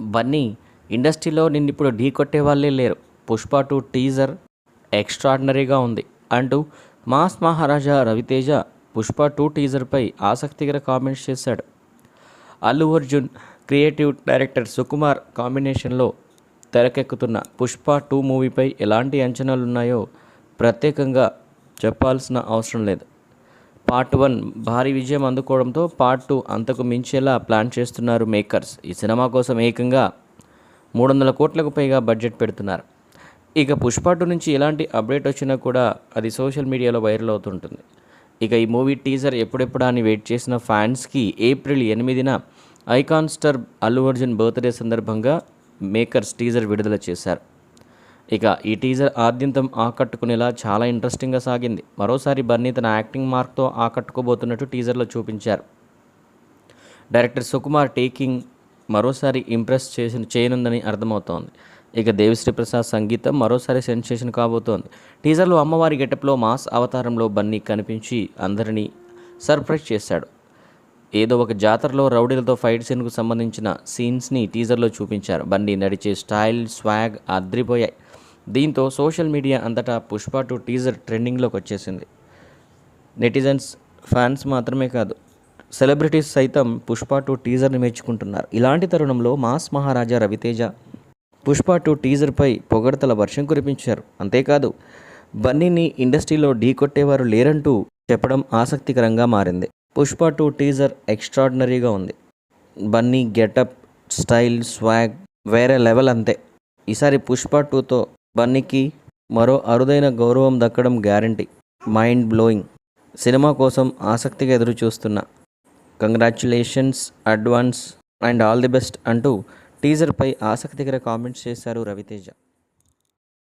బన్నీ ఇండస్ట్రీలో నిన్ను ఇప్పుడు ఢీ కొట్టే వాళ్ళే లేరు. పుష్ప టూ టీజర్ ఎక్స్ట్రాడినరీగా ఉంది అంటూ మాస్ మహారాజా రవితేజ పుష్ప టూ టీజర్పై ఆసక్తికర కామెంట్స్ చేశాడు. అల్లు అర్జున్ క్రియేటివ్ డైరెక్టర్ సుకుమార్ కాంబినేషన్లో తెరకెక్కుతున్న పుష్ప టూ మూవీపై ఎలాంటి అంచనాలు ఉన్నాయో ప్రత్యేకంగా చెప్పాల్సిన అవసరం లేదు. పార్ట్ వన్ భారీ విజయం అందుకోవడంతో పార్ట్ టూ అంతకు మించేలా ప్లాన్ చేస్తున్నారు మేకర్స్. ఈ సినిమా కోసం ఏకంగా మూడు వందల కోట్లకు పైగా బడ్జెట్ పెడుతున్నారు. ఇక పుష్ప టూ నుంచి ఎలాంటి అప్డేట్ వచ్చినా కూడా అది సోషల్ మీడియాలో వైరల్ అవుతుంటుంది. ఇక ఈ మూవీ టీజర్ ఎప్పుడెప్పుడా అని వెయిట్ చేసిన ఫ్యాన్స్కి ఏప్రిల్ ఎనిమిదిన icon star Allu Arjun birthday సందర్భంగా మేకర్స్ టీజర్ విడుదల చేశారు. ఇక ఈ టీజర్ ఆద్యంతం ఆకట్టుకునేలా చాలా ఇంట్రెస్టింగ్గా సాగింది. మరోసారి బన్నీ తన యాక్టింగ్ మార్క్తో ఆకట్టుకోబోతున్నట్టు టీజర్లో చూపించారు. డైరెక్టర్ సుకుమార్ టేకింగ్ మరోసారి ఇంప్రెస్ చేసిన చేయనుందని అర్థమవుతోంది. ఇక దేవిశ్రీ ప్రసాద్ సంగీతం మరోసారి సెన్సేషన్ కాబోతోంది. టీజర్లో అమ్మవారి గెటప్లో మాస్ అవతారంలో బన్నీ కనిపించి అందరినీ సర్ప్రైజ్ చేశాడు. ఏదో ఒక జాతరలో రౌడీలతో ఫైట్ సీన్కు సంబంధించిన సీన్స్ని టీజర్లో చూపించారు. బన్నీ నడిచే స్టైల్ స్వాగ్ అద్రిపోయాయి. దీంతో సోషల్ మీడియా అంతటా పుష్ప టూ టీజర్ ట్రెండింగ్లోకి వచ్చేసింది. నెటిజన్స్ ఫ్యాన్స్ మాత్రమే కాదు సెలబ్రిటీస్ సైతం పుష్ప టూ టీజర్ని మెచ్చుకుంటున్నారు. ఇలాంటి తరుణంలో మాస్ మహారాజా రవితేజ పుష్ప టూ టీజర్పై పొగడతల వర్షం కురిపించారు. అంతేకాదు బన్నీని ఇండస్ట్రీలో ఢీ కొట్టేవారు లేరంటూ చెప్పడం ఆసక్తికరంగా మారింది. పుష్ప టూ టీజర్ ఎక్స్ట్రాడినరీగా ఉంది. బన్నీ గెటప్ స్టైల్ స్వాగ్ వేరే లెవెల్ అంతే. ఈసారి పుష్ప టూతో బన్నీకి మరో అరుదైన గౌరవం దక్కడం గ్యారంటీ. Mind blowing. సినిమా కోసం ఆసక్తిగా ఎదురు చూస్తున్నా congratulations advance and all the best అంటూ టీజర్పై ఆసక్తికర కామెంట్స్ చేశారు రవితేజ.